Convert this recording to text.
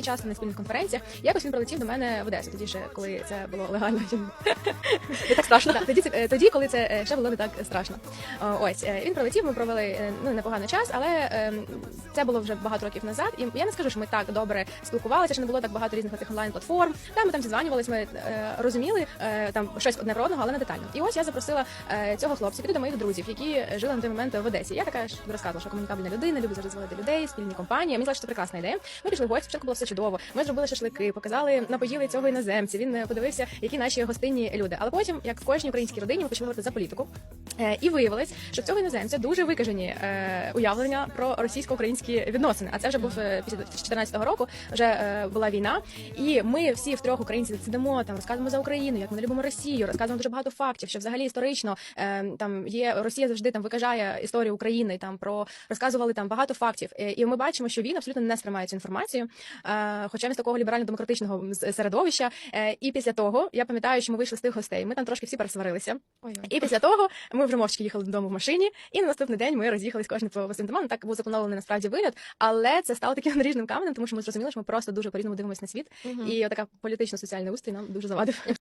часто на спільних конференціях. Якось він прилетів до мене в Одесу, тоді ще коли це було легально. Не так страшно. Так, тоді, е, тоді, коли це е, ще було не так страшно. Ось е, він прилетів. Ми провели ну непоганий час, але е, це було вже багато років назад. І я не скажу, що ми так добре спілкувалися, що не було так багато різних цих онлайн платформ. Там ми там зізванювалися, ми розуміли там щось одне про одного, але не детально. І ось я запросила цього хлопця піти до моїх друзів, які жили на той момент в Одесі. Я така ж розказувала, що комунікабельна людина, любить завжди зводити людей, спільні компанії. Мені що це прекрасна ідея. Ми пішли в гості, спочатку було все чудово. Ми зробили шашлики, показали, напоїли цього іноземця. Він е, подивився, які наші гостинні люди. Але потім, як в кожній українській родині, ми почали говорити за політику. Е, і виявилось, що в цього іноземця дуже викажені е, уявлення про російсько-українські відносини. А це вже був е, після 2014 року. Вже е, була війна, і ми всі втрьох українці сидимо там, розказуємо за Україну, як ми не любимо Росію, розказуємо дуже багато фактів, що взагалі історично е, там є Росія завжди там викажає історію України. Там про розказували там багато фактів. Е, і ми бачимо, що він абсолютно не сприймає цю інформацію. Е, хоча він з такого ліберально-демократичного середовища. Е, і після того я пам'ятаю, що ми вийшли з тих гостей. Ми там трошки всі пересварилися. І після того ми вже мовчки їхали додому в машині, і на наступний день ми роз'їхались кожен по своїм домам. Так був запланований насправді виліт, але це стало таким наріжним каменем, тому що ми зрозуміли, що ми просто дуже по різному дивимося на світ, і така політично-соціальний устрій нам дуже завадив.